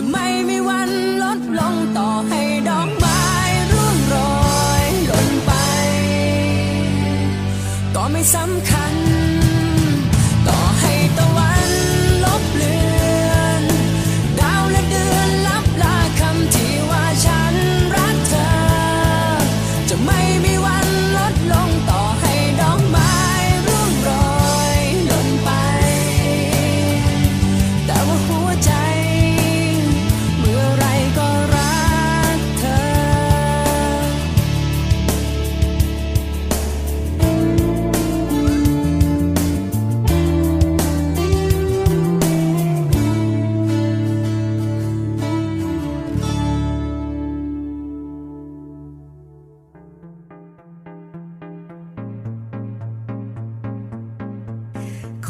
จะไม่มีวันลดลงต่อให้ดอกไม้ร่วงโรยหล่นไป ก็ไม่สำคัญ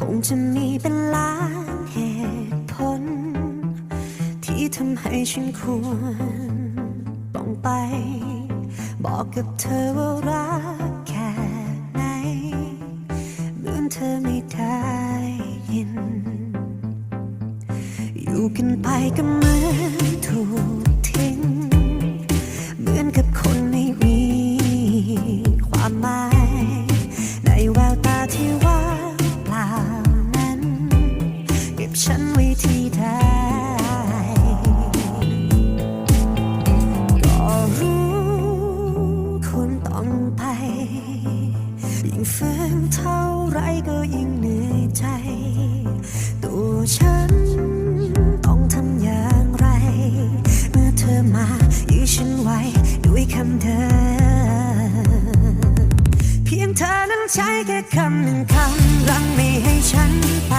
คงจะมีเป็นล้านเหตุผล ที่ทำให้ฉันควรต้องไป บอกกับเธอว่ารักแค่ไหนเหมือนเธอไม่ได้ยิน อยู่กันไปก็เหมือนถูก คำหนึ่งคำรังไม่ให้ฉันไป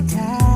nighttime.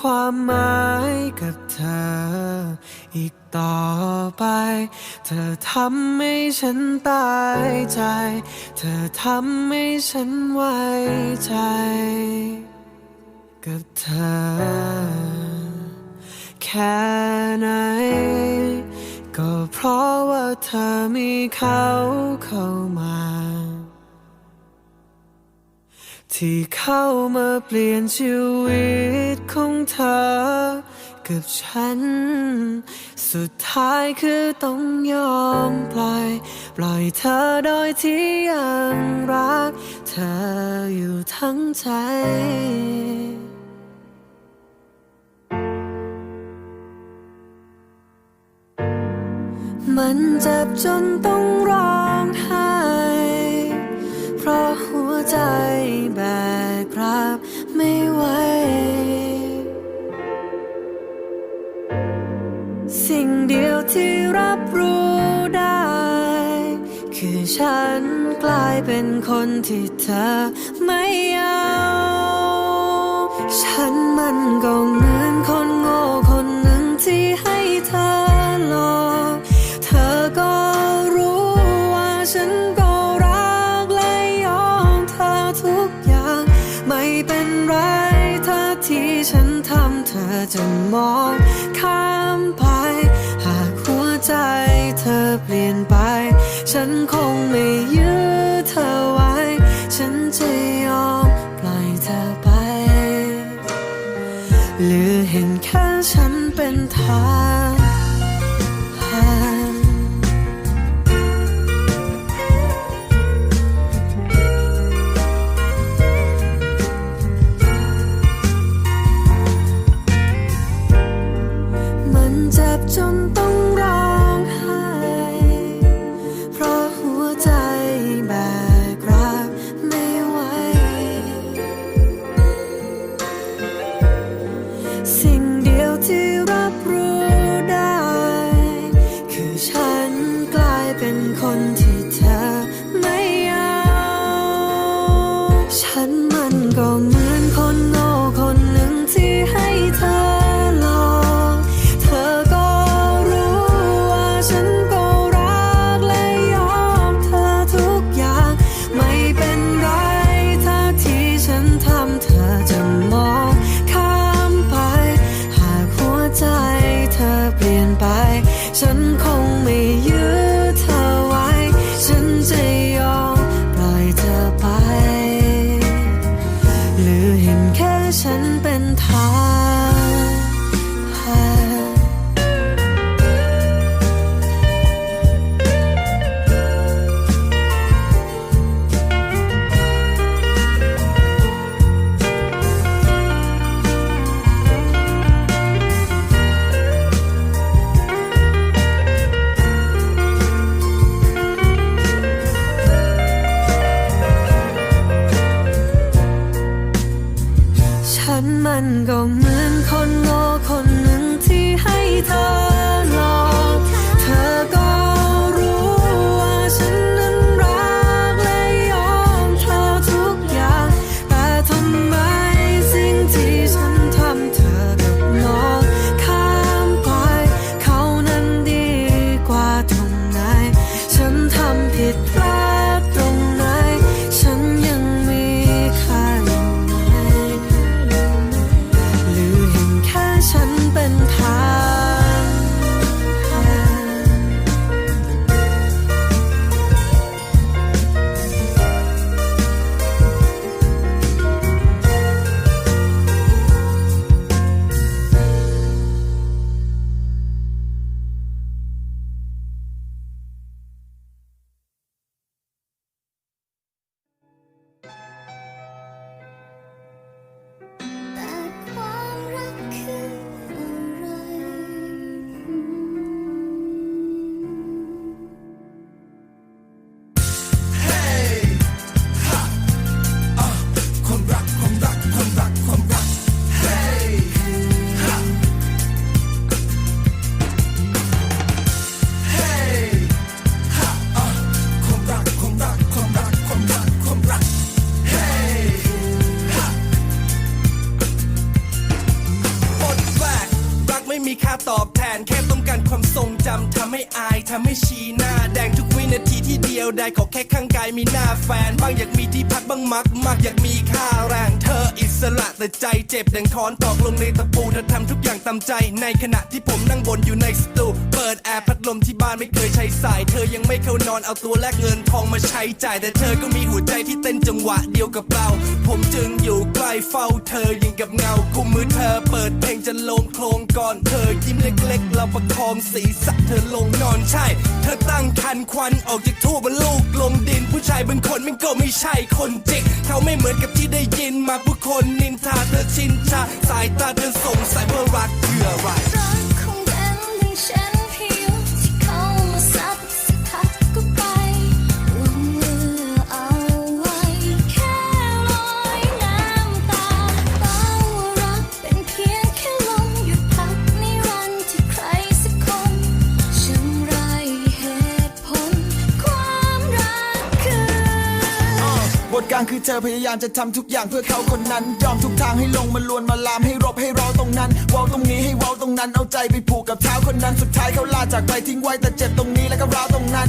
ความหมายกับเธอ อีกต่อไป เธอทำให้ฉันตายใจ เธอทำให้ฉันไว้ใจ กับเธอ แค่ไหน ก็เพราะว่าเธอมีเขาเข้ามา ที่เข้ามาเปลี่ยนชีวิตของเธอ กับฉัน สุดท้ายคือต้องยอมปล่อย ปล่อยเธอโดยที่ยังรัก เธออยู่ทั้งใจมันเจ็บจนต้อง คือฉันกลายเป็นคนที่เธอไม่เอาฉันมันก็เหมือนคนโง่คนหนึ่งที่ให้เธอหลอกเธอก็รู้ว่าฉันก็รักและยอมเธอทุกอย่าง ไม่เป็นไรถ้าที่ฉันทำเธอจะมองข้ามไป หากหัวใจเธอเปลี่ยนไป ฉันคงไม่ยื้อเธอไว้ ฉันจะยอมปล่อยเธอไป หรือเห็นแค่ฉันเป็นทาง มันก็เหมือนคนโง่คนหนึ่งที่ให้เธอ มักมากอยากมีค่าแรงเธออิสระแต่ใจเจ็บดังคอนตอกลงในตะปูเธอทำทุกอย่างตามใจ ในขณะที่ผมนั่งบนอยู่ในสตูเปิดแอร์พัดลมที่บ้านไม่เคยใช้สาย เธอยังไม่เข้านอนเอาตัวแลกเงินทองมาใช้จ่าย แต่เธอก็มีหัวใจที่เต้นจังหวะเดียวกับเรา ผมจึงอยู่ใกล้เฝ้าเธอยิงกับเงากุมมือเธอเปิดเพลงจะลงโครงก่อนเธอยิ้มเล็กๆเราประคองศีรษะเธอลงนอนใช่ เธอตั้งคันควันออกจากทั่วบนลูกลงดิน ผู้ชายบางคนมันก็ไม่ใช่คนจริงเขาไม่เหมือนกับที่ได้ยินมาผู้คนนินทาเธอชินชาสายตาเดินสงสัยว่ารักคืออะไรางคือเธอพยายามจะทำทุกอย่างเพื่อเขาคนนั้น ยอมทุกทางให้ลงมาลวนมาลามให้รบให้ร้อตรงนั้นเว้าตรงนี้ให้เว้าตรงนั้นเอาใจไปผูกกับเท้าคนนั้นสุดท้ายเขาลาจากไปทิ้งไว้แต่เจ็บตรงนี้แล้วก็ร้าวตรงนั้น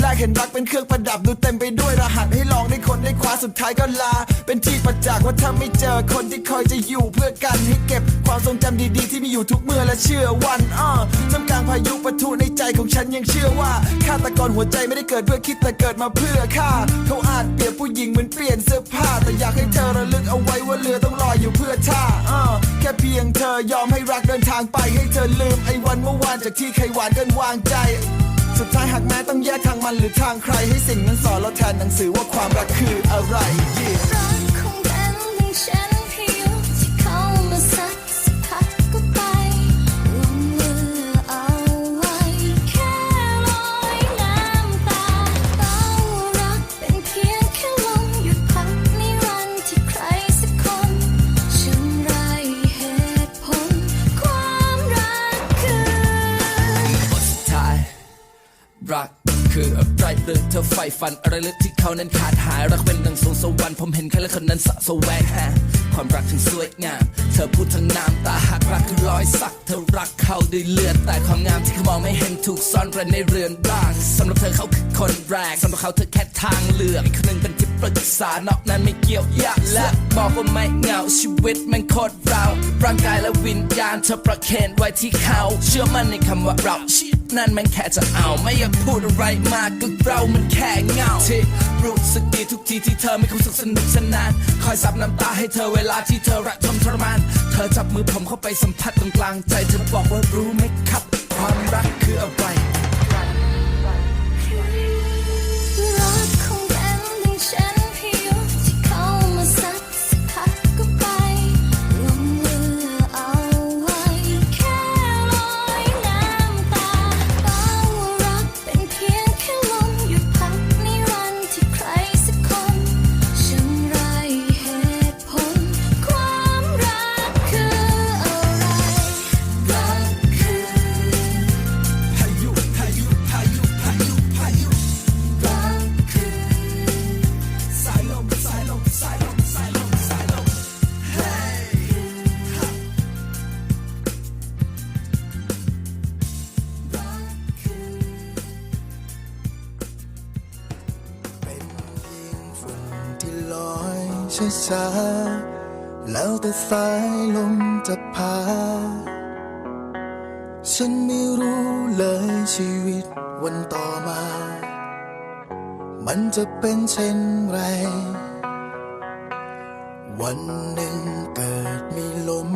แรกเห็นรักเป็นเครื่องประดับดูเต็มไปด้วยรหัสให้ลองได้คนได้คว้าสุดท้ายก็ลา เป็นที่ประจักษ์ว่าถ้าไม่เจอคนที่คอยจะอยู่เพื่อกันให้เก็บความทรงจำดีๆ ที่มีอยู่ทุกเมื่อและเชื่อวันอ้อจำกลางพายุปะทุในใจของฉันยังเชื่อว่าฆาตกรหัวใจไม่ได้เกิดเพื่อคิดแต่เกิดมาเพื่อฆ่าเขาอาจเปรียบผู้หญิงเหมือนเปลี่ยนเสื้อผ้าแต่อยากให้เธอระลึกเอาไว้ว่าเรือต้องลอยอยู่เพื่อท่าอ้อแค่เพียงเธอยอมให้รักเดินทางไปให้เธอลืมไอ้วันเมื่อวานจากที่เคยหวานกันวางใจ สุดท้ายหากแม้ต้องแยกทางมันหรือทางใคร ให้สิ่งนั้นสอนเราแทนหนังสือว่าความรักคืออะไร ฝันอะไรหรือที่เขานั้นขาดหายรักเป็นดังสวงสวรรค์ผมเห็นใครและคนนั้นสะสวงหาความรักถึงสวยงามเธอพูดทั้งน้ำตาหากรักคือรอยสัก เธอรักเขาด้วยเลือดแต่ความงามที่เขามองไม่เห็นถูกซ่อนไว้ในเรือนร่างสำหรับเธอเขาคือคนแรกสำหรับเขาเธอแค่ทางเลือกอีกคนหนึ่งเป็นที่ปรึกษานอกนั้นไม่เกี่ยวยากและบอกว่าไม่เหงาชีวิตมันโคตรเราร่างกายและวิญญาณเธอประเคนไว้ที่เขา เชื่อมั่นในคำว่าเรานั่นมันแค่จะเอาไม่อยากพูดอะไรมากก็เรามันแค่เงาที่รู้สึกดีทุกทีที่เธอไม่คุ้สุขสนุกสนานคอยซับน้ำตาให้เธอเวลาที่เธอรักทมทรมานเธอจับมือผมเข้าไปสัมผัสตรงกลางใจเธอบอกว่ารู้ไหมครับ ความรักคืออะไร ช้าๆแล้วแต่สายลมจะพา ฉันไม่รู้เลยชีวิตวันต่อมา มันจะเป็นเช่นไร วันหนึ่งเกิดมีลม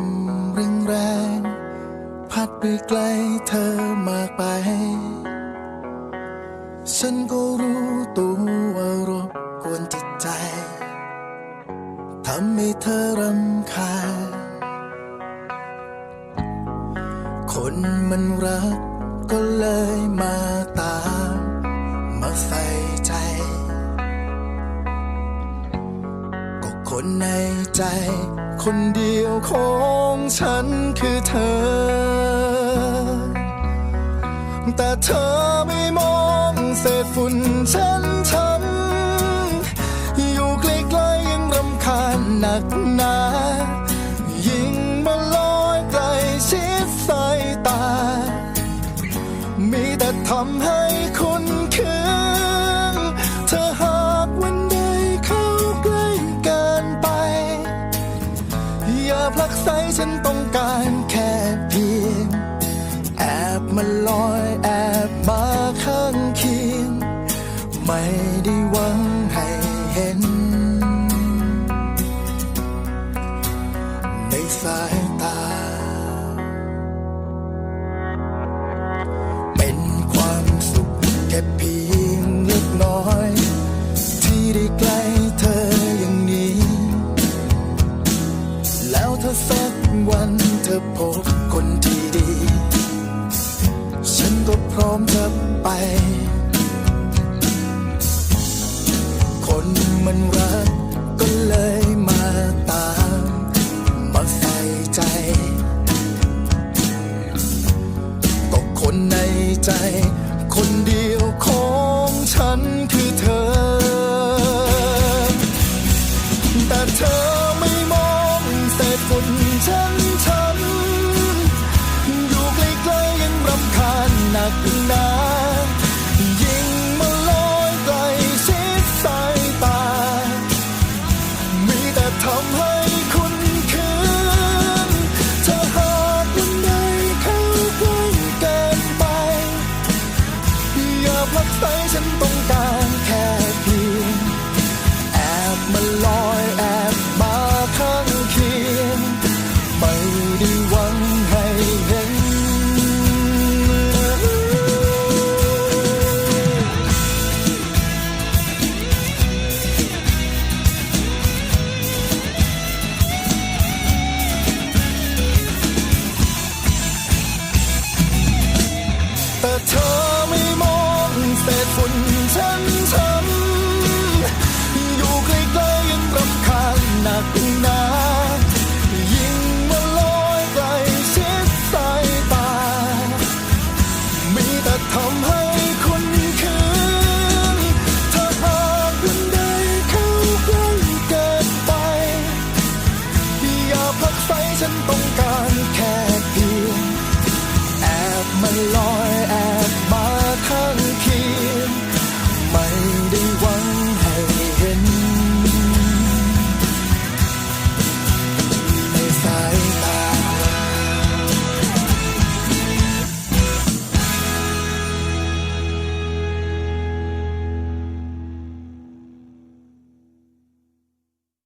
แรงพัดไปไกลเธอมากไป ฉันก็รู้ตัวว่ารบกวนจิตใจำให้เธอรำคาญคนมันรักก็เลยมาตาม มาใส่ใจ ก็คนในใจ คนเดียวของฉันคือเธอ แต่เธอไม่มองเศษฝุ่นฉัน กหนา ยิ่งมาลอยไกลชิดสายตา มีแต่ทำให้คนณคืนเธอหากวันใดเข้าใกล้เกินไป อย่าพลักใสฉันต้องการแค่เพียง แอบมาลอยแอบมาข้างเคียง ไม่ได้หวัง